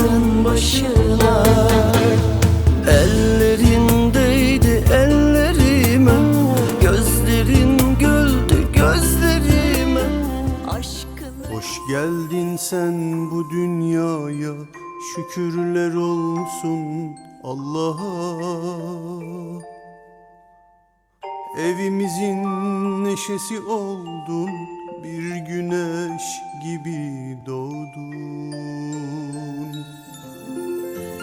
Bekarların başına. Ellerindeydi ellerime. Gözlerin güldü gözlerime. Aşkını Hoş geldin sen bu dünyaya. Şükürler olsun Allah'a. Evimizin neşesi oldun Bir güneş gibi doğdun.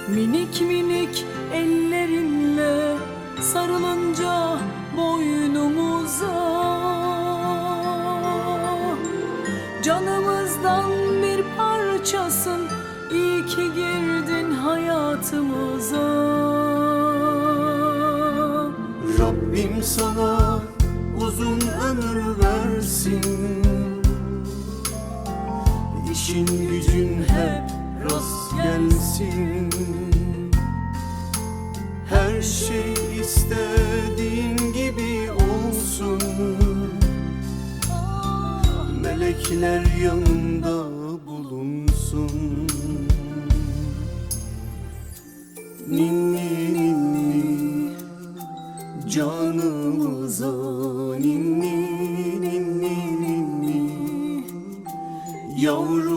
Minik minik ellerinle sarılınca boynumuza Canımızdan bir parçasın iyi ki girdin hayatımıza. Rabbim sana uzun ömür versin İşin gücün hep rast gelsin. Her şey istediğin gibi olsun. Melekler yanında bulunsun. Ninni ninni Canımıza. Ninni ninni ninni Yavrumuza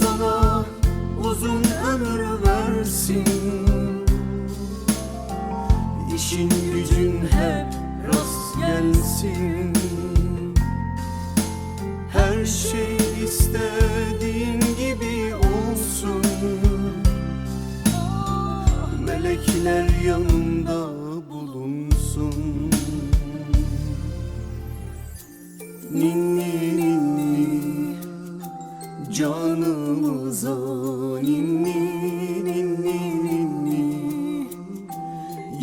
sana uzun ömür versin. İşin gücün hep rast gelsin. Her şey istediğin gibi olsun. Melekler yanında bulunsun. Ninni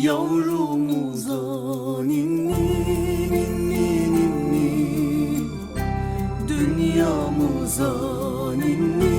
yavrumuza ninni ninni ninni. Dünyamıza ninni